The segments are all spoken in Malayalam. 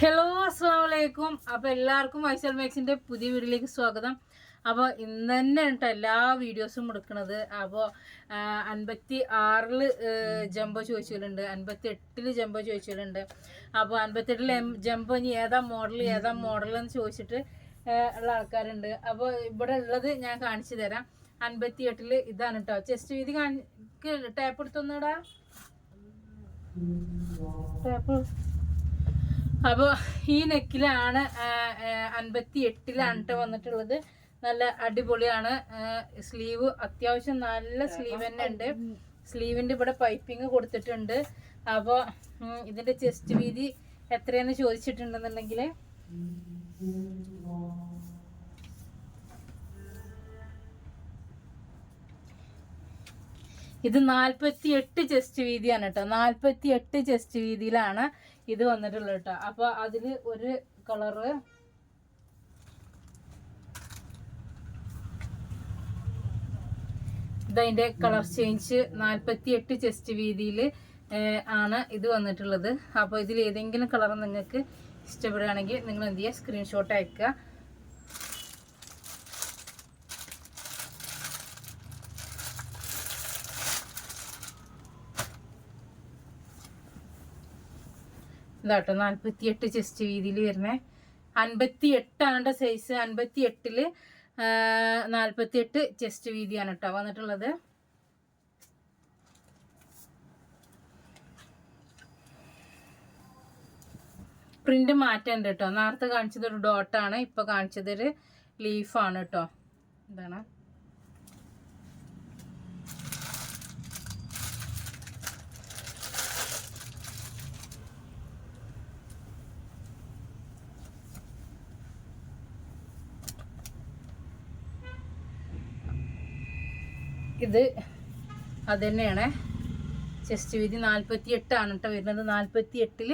ഹലോ അസ്സാം വലൈക്കും അപ്പോൾ എല്ലാവർക്കും വൈസൽ മാക്സിന്റെ പുതിയ വീഡിയോയിലേക്ക് സ്വാഗതം. അപ്പോൾ ഇന്ന് തന്നെ കേട്ടോ എല്ലാ വീഡിയോസും എടുക്കുന്നത് അപ്പോൾ അൻപത്തി ആറിൽ ജംബോ ചോദിച്ചിട്ടുണ്ട് അൻപത്തി എട്ടിൽ ജംബോ ചോദിച്ചിട്ടുണ്ട് അപ്പോൾ അൻപത്തെട്ടിൽ ജംബോ ഇനി ഏതാ മോഡൽ ഏതാ മോഡൽ എന്ന് ചോദിച്ചിട്ട് ഉള്ള ആൾക്കാരുണ്ട്. അപ്പോൾ ഇവിടെ ഉള്ളത് ഞാൻ കാണിച്ചു തരാം. അൻപത്തി എട്ടിൽ ഇതാണ് കേട്ടോ ചെസ്റ്റ് വീതി കാണിക്ക് ടാപ്പ് എടുത്തൊന്നുടാ ടാപ്പ്. അപ്പോൾ ഈ നെക്കിലാണ് അൻപത്തി എട്ടിലാണ് വന്നിട്ടുള്ളത്. നല്ല അടിപൊളിയാണ്. സ്ലീവ് അത്യാവശ്യം നല്ല സ്ലീവ് തന്നെ ഉണ്ട്. സ്ലീവിന്റെ ഇവിടെ പൈപ്പിംഗ് കൊടുത്തിട്ടുണ്ട്. അപ്പോൾ ഇതിന്റെ ചെസ്റ്റ് വീതി എത്രയെന്ന് ചോദിച്ചിട്ടുണ്ടെന്നുണ്ടെങ്കിൽ ഇത് നാൽപ്പത്തി എട്ട് ചെസ്റ്റ് വീതിയാണ് കേട്ടോ നാൽപ്പത്തി എട്ട് ചെസ്റ്റ് വീതിയിലാണ് ഇത് വന്നിട്ടുള്ളത് കേട്ടോ. അപ്പൊ അതിൽ ഒരു കളറ് ഇതതിന്റെ കളർ ചേഞ്ച് നാൽപ്പത്തി എട്ട് ചെസ്റ്റ് വീതിയിൽ ആണ് ഇത് വന്നിട്ടുള്ളത്. അപ്പോൾ ഇതിൽ ഏതെങ്കിലും കളർ നിങ്ങൾക്ക് ഇഷ്ടപ്പെടുകയാണെങ്കിൽ നിങ്ങൾ എന്ത് ചെയ്യുക? സ്ക്രീൻഷോട്ട് അയക്കുക. ഇതാട്ടോ നാൽപ്പത്തി എട്ട് ചെസ്റ്റ് വീതിയിൽ വരുന്ന. അൻപത്തി എട്ടാണ് സൈസ് അൻപത്തി എട്ടിൽ നാൽപ്പത്തി എട്ട് ചെസ്റ്റ് വീതിയാണ് കേട്ടോ വന്നിട്ടുള്ളത്. പ്രിന്റ് മാറ്റമുണ്ട് കേട്ടോ നേരത്തെ കാണിച്ചത് ഒരു ഡോട്ടാണ് ഇപ്പൊ കാണിച്ചത് ഒരു ലീഫാണ് കേട്ടോ എന്താണ് ഇത് അത് തന്നെയാണ് ചെസ്റ്റ് വീതി നാൽപ്പത്തി എട്ടാണ് കേട്ടോ വരുന്നത്. നാൽപ്പത്തി എട്ടിൽ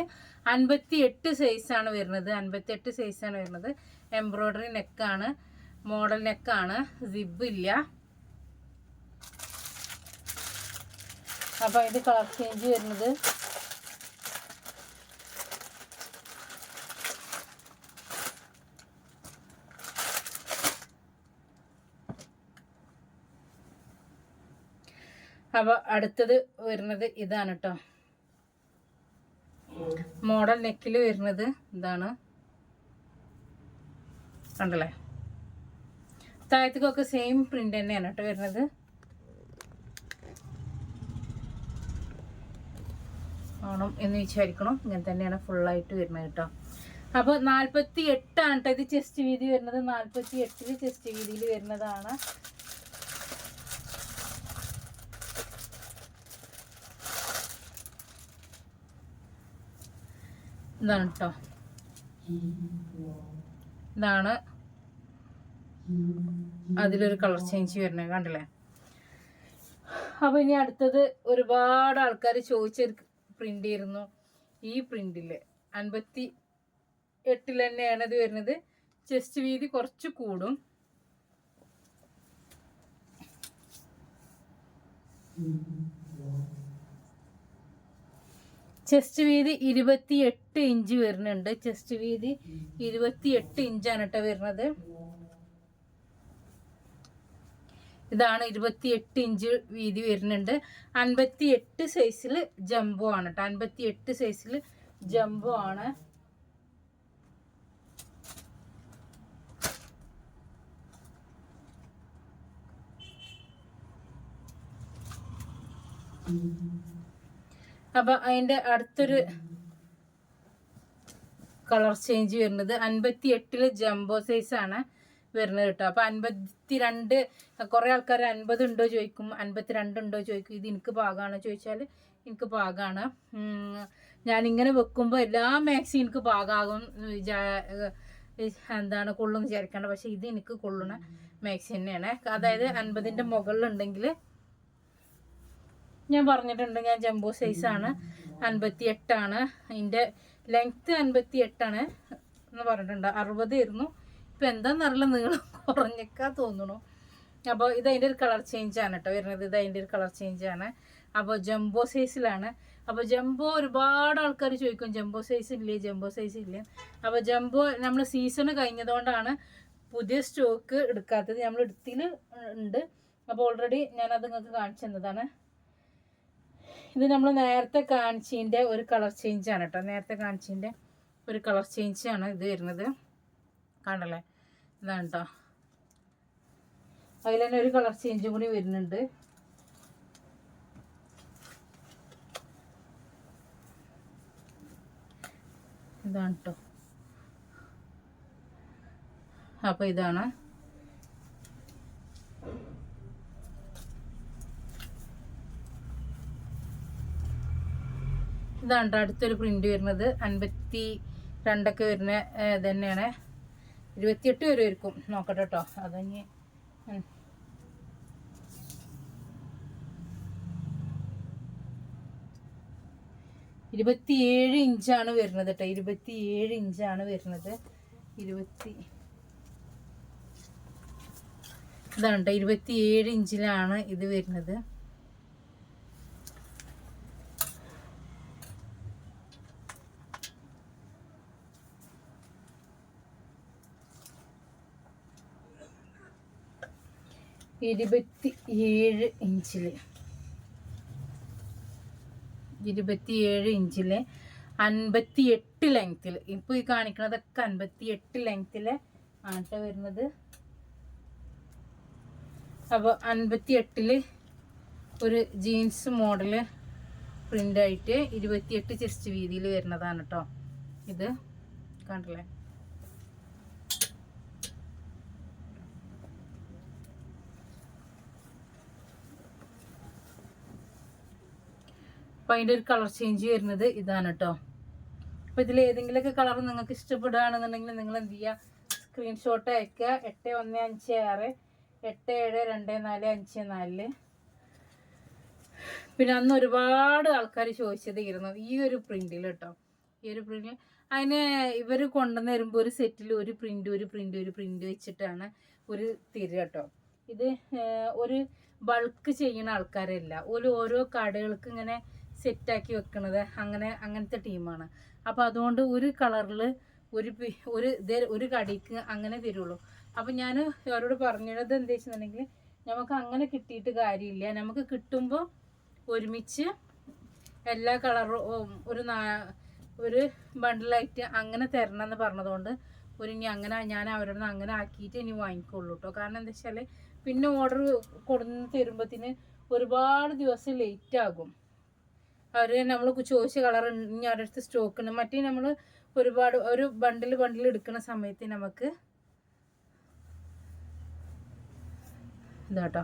അൻപത്തി എട്ട് സൈസാണ് വരുന്നത്. അൻപത്തി എട്ട് സൈസാണ് വരുന്നത്. എംബ്രോയ്ഡറി നെക്കാണ് മോഡൽ നെക്കാണ് സിബ് ഇല്ല. അപ്പോൾ ഇത് കളർ ചേഞ്ച് വരുന്നത് അപ്പോൾ അടുത്തത് വരുന്നത് ഇതാണ് കേട്ടോ മോഡൽ നെക്കിൽ വരുന്നത് ഇതാണ്. കണ്ടല്ലേ? താഴത്തേക്കൊക്കെ സെയിം പ്രിന്റ് തന്നെയാണ് കേട്ടോ വരുന്നത്. ആണോ എന്ന് വിചാരിക്കണം? ഇങ്ങനെ തന്നെയാണ് ഫുള്ളായിട്ട് വരുന്നത് കേട്ടോ അപ്പോൾ നാൽപ്പത്തി എട്ടാണ് കേട്ടോ ഇത് ചെസ്റ്റ് വീതി വരുന്നത്. നാൽപ്പത്തി എട്ടിൽ ചെസ്റ്റ് വീതിയിൽ വരുന്നതാണ്. ഇതാണ് കേട്ടോ ഇതാണ് അതിലൊരു കളർ ചേഞ്ച് വരുന്നത് കണ്ടില്ലേ? അപ്പൊ ഇനി അടുത്തത് ഒരുപാട് ആൾക്കാർ ചോദിച്ച പ്രിന്റ് ആയിരുന്നു. ഈ പ്രിന്റിൽ അൻപത്തി എട്ടിൽ തന്നെയാണ് ഇത് വരുന്നത്. ചെസ്റ്റ് വീതി കുറച്ച് കൂടും. ചെസ്റ്റ് വീതി ഇരുപത്തി എട്ട് ഇഞ്ച് വരുന്നുണ്ട്. ചെസ്റ്റ് വീതി ഇരുപത്തി എട്ട് ഇഞ്ചാണ് കേട്ടോ വരുന്നത്. ഇതാണ് ഇരുപത്തി എട്ട് ഇഞ്ച് വീതി വരുന്നുണ്ട്. അൻപത്തി എട്ട് സൈസിൽ ജംബോ ആണ് കേട്ടോ. അൻപത്തി എട്ട് സൈസിൽ ജംബോ ആണ്. അപ്പൊ അതിന്റെ അടുത്തൊരു കളർ ചേഞ്ച് വരുന്നത് അൻപത്തി എട്ടിൽ ജംബോ സൈസ് ആണ് വരുന്നത് കേട്ടോ. അപ്പൊ അൻപത്തി രണ്ട് കുറെ ആൾക്കാർ അൻപത് ഉണ്ടോ ചോദിക്കും അൻപത്തിരണ്ട് ഉണ്ടോ ചോദിക്കും. ഇത് എനിക്ക് പാകമാണ് ചോദിച്ചാൽ എനിക്ക് പാകമാണ് ഞാനിങ്ങനെ വെക്കുമ്പോൾ എല്ലാ മാക്സും എനിക്ക് പാകാകും എന്താണ് കൊള്ളും വിചാരിക്കേണ്ട. പക്ഷെ ഇത് എനിക്ക് കൊള്ളുന്ന മാക്സി തന്നെയാണ്. അതായത് അൻപതിന്റെ മുകളിലുണ്ടെങ്കിൽ ഞാൻ പറഞ്ഞിട്ടുണ്ട് ഞാൻ ജംബോ സൈസ് ആണ്. അൻപത്തി എട്ടാണ് അതിന്റെ ലെങ്ത്ത് അൻപത്തി എട്ടാണ് എന്ന് പറഞ്ഞിട്ടുണ്ട്. അറുപതായിരുന്നു. ഇപ്പം എന്താണെന്നറിയില്ല നീളം കുറഞ്ഞേക്കാ തോന്നുന്നു. അപ്പോൾ ഇത് അതിന്റെ ഒരു കളർ ചേഞ്ച് ആണ് കേട്ടോ വരുന്നത്. ഇത് അതിന്റെ ഒരു കളർ ചേഞ്ച് ആണ്. അപ്പോൾ ജംബോ സൈസിലാണ് അപ്പോൾ ജംബോ ഒരുപാട് ആൾക്കാർ ചോദിക്കും ജംബോ സൈസ് ഇല്ലേ? ജംബോ സൈസ് ഇല്ലേ? അപ്പോൾ ജംബോ നമ്മൾ സീസൺ കഴിഞ്ഞതുകൊണ്ടാണ് പുതിയ സ്റ്റോക്ക് എടുക്കാത്തത്. നമ്മൾ എടുത്തിൽ ഉണ്ട്. അപ്പോൾ ഓൾറെഡി ഞാനത് നിങ്ങൾക്ക് കാണിച്ചു തന്നതാണ്. ഇത് നമ്മൾ നേരത്തെ കാണിച്ചതിന്റെ ഒരു കളർ ചേഞ്ച് ആണ് കേട്ടോ നേരത്തെ കാണിച്ചതിന്റെ ഒരു കളർ ചേഞ്ച് ആണ് ഇത് വരുന്നത്. കണ്ടല്ലേ? ഇതാണ് കേട്ടോ അതിൽ തന്നെ ഒരു കളർ ചേഞ്ചും കൂടി വരുന്നുണ്ട്. ഇതാണ് കേട്ടോ അപ്പോൾ ഇതാണ് ഇതാണ് അടുത്തൊരു പ്രിന്റ് വരുന്നത്. അൻപത്തി രണ്ടൊക്കെ വരുന്ന തന്നെയാണ് ഇരുപത്തിയെട്ട് വരെ ഇരിക്കും. നോക്കട്ടെ കേട്ടോ അതഞ്ഞ് ഇരുപത്തിയേഴ് ഇഞ്ചാണ് വരുന്നത് കേട്ടോ ഇരുപത്തിയേഴ് ഇഞ്ചാണ് വരുന്നത്. ഇരുപത്തി ഇതാണ് കേട്ടോ ഇരുപത്തിയേഴ് ഇഞ്ചിലാണ് ഇത് വരുന്നത്. ഇരുപത്തി ഏഴ് ഇഞ്ചിൽ ഇരുപത്തിയേഴ് ഇഞ്ചിൽ അൻപത്തി എട്ട് ലെങ്ത്തിൽ ഇപ്പോൾ ഈ കാണിക്കുന്നതൊക്കെ അൻപത്തി എട്ട് ലെങ്ത്തിൽ ആട്ട വരുന്നത്. അപ്പോൾ അൻപത്തി എട്ടിൽ ഒരു ജീൻസ് മോഡൽ പ്രിന്റായിട്ട് ഇരുപത്തിയെട്ട് ചെസ്റ്റ് വീതിയിൽ വരുന്നതാണ് കേട്ടോ ഇത് കണ്ടില്ലേ? അപ്പം അതിന്റെ ഒരു കളർ ചേഞ്ച് വരുന്നത് ഇതാണ് കേട്ടോ അപ്പോൾ ഇതിൽ ഏതെങ്കിലുമൊക്കെ കളർ നിങ്ങൾക്ക് ഇഷ്ടപ്പെടുകയാണെന്നുണ്ടെങ്കിൽ നിങ്ങൾ എന്ത് ചെയ്യുക സ്ക്രീൻഷോട്ട് അയക്കുക എട്ട് ഒന്ന് അഞ്ച് ആറ് എട്ട് ഏഴ് രണ്ട് നാല് അഞ്ച് നാലിൽ പിന്നെ അന്ന് ഒരുപാട് ആൾക്കാർ ചോദിച്ചതായിരുന്നു ഈ ഒരു പ്രിന്റിൽ കേട്ടോ ഈ ഒരു പ്രിന്റിൽ അതിന് ഇവർ കൊണ്ടുവന്ന് വരുമ്പോൾ ഒരു സെറ്റിൽ ഒരു പ്രിന്റ് ഒരു പ്രിന്റ് ഒരു പ്രിന്റ് വെച്ചിട്ടാണ് ഒരു തിര കേട്ടോ ഇത് ഒരു ബൾക്ക് ചെയ്യുന്ന ആൾക്കാരല്ല. ഒരു ഓരോ കടകൾക്ക് ഇങ്ങനെ സെറ്റാക്കി വെക്കണത് അങ്ങനെ അങ്ങനത്തെ ടീമാണ്. അപ്പോൾ അതുകൊണ്ട് ഒരു കളറിൽ ഒരു ഒരു ഒരു കടിക്ക് അങ്ങനെ തരുള്ളൂ. അപ്പം ഞാൻ അവരോട് പറഞ്ഞത് എന്താ വെച്ചിട്ടുണ്ടെങ്കിൽ നമുക്ക് അങ്ങനെ കിട്ടിയിട്ട് കാര്യമില്ല. നമുക്ക് കിട്ടുമ്പോൾ ഒരുമിച്ച് എല്ലാ കളറും ഒരു നാ- ഒരു ബണ്ടിലായിട്ട് അങ്ങനെ തരണം എന്ന് പറഞ്ഞതുകൊണ്ട് ഒരു ഇനി അങ്ങനെ ഞാൻ അവരോട് അങ്ങനെ ആക്കിയിട്ട് ഇനി വാങ്ങിക്കുള്ളൂ കേട്ടോ കാരണം എന്താ വെച്ചാൽ പിന്നെ ഓർഡർ കൊടുന്ന് തരുമ്പോഴത്തിന് ഒരുപാട് ദിവസം ലേറ്റ് ആകും. അവർ നമ്മൾ ചോദിച്ച കളർ ഇനി അവരുടെ അടുത്ത് സ്റ്റോക്ക് ഉണ്ട്. മറ്റേ നമ്മൾ ഒരുപാട് ഒരു ബണ്ടിൽ ബണ്ടിൽ എടുക്കുന്ന സമയത്ത് നമുക്ക് ഇതാട്ടോ.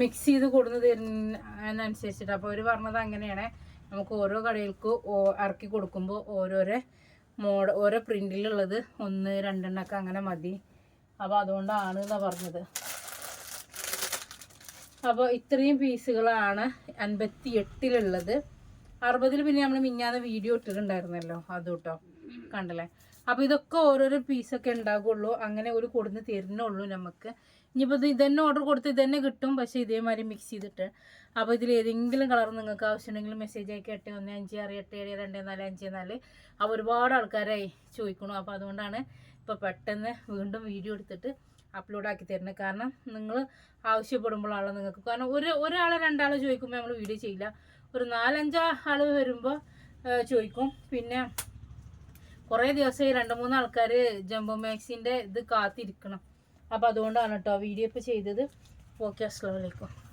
മിക്സ് ചെയ്ത് കൊടുന്ന് തരുന്നതിനനുസരിച്ചിട്ട് അപ്പോൾ അവർ പറഞ്ഞത് അങ്ങനെയാണ്. നമുക്ക് ഓരോ കടകൾക്ക് ഇറക്കി കൊടുക്കുമ്പോൾ ഓരോരോ മോഡ ഓരോ പ്രിന്റിലുള്ളത് ഒന്ന് രണ്ടെണ്ണമൊക്കെ അങ്ങനെ മതി. അപ്പോൾ അതുകൊണ്ടാണ് എന്നാണ് പറഞ്ഞത്. അപ്പോൾ ഇത്രയും പീസുകളാണ് അൻപത്തി എട്ടിലുള്ളത് അറുപതിൽ പിന്നെ നമ്മൾ മിഞ്ഞാന്ന് വീഡിയോ ഇട്ടിട്ടുണ്ടായിരുന്നല്ലോ അത് കേട്ടോ കണ്ടല്ലേ? അപ്പോൾ ഇതൊക്കെ ഓരോരോ പീസൊക്കെ ഉണ്ടാകുള്ളൂ അങ്ങനെ ഒരു കൊടുന്ന് തരുന്നുള്ളൂ നമുക്ക്. ഇനിയിപ്പോൾ ഇത് ഇതന്നെ ഓർഡർ കൊടുത്ത് ഇതന്നെ കിട്ടും പക്ഷേ ഇതേമാതിരി മിക്സ് ചെയ്തിട്ട്. അപ്പോൾ ഇതിൽ ഏതെങ്കിലും കളർ നിങ്ങൾക്ക് ആവശ്യമുണ്ടെങ്കിൽ മെസ്സേജ് അയക്കുക എട്ട് ഒന്ന് അഞ്ച് ആറ് എട്ട് ഏഴ് രണ്ട് നാല് അഞ്ച് നാല്. അപ്പോൾ ഒരുപാട് ആൾക്കാരായി ചോദിക്കണു. അപ്പോൾ അതുകൊണ്ടാണ് ഇപ്പോൾ പെട്ടെന്ന് വീണ്ടും വീഡിയോ എടുത്തിട്ട് അപ്ലോഡ് ആക്കി തരുന്നത് കാരണം നിങ്ങൾ ആവശ്യപ്പെടുമ്പോഴാണ് നിങ്ങൾക്ക് കാരണം ഒരു ഒരാളോ രണ്ടാളോ ചോദിക്കുമ്പോൾ നമ്മൾ വീഡിയോ ചെയ്യില്ല. ഒരു നാലഞ്ച് ആൾ വരുമ്പോൾ ചോദിക്കും. പിന്നെ കുറേ ദിവസമായി രണ്ട് മൂന്ന് ആൾക്കാർ ജംബോ മാക്സിന്റെ ഇത് കാത്തിരിക്കണം. അപ്പോൾ അതുകൊണ്ടാണ് കേട്ടോ വീഡിയോ ഇപ്പോൾ ചെയ്തത്. ഓക്കെ അസ്സാം വലൈക്കും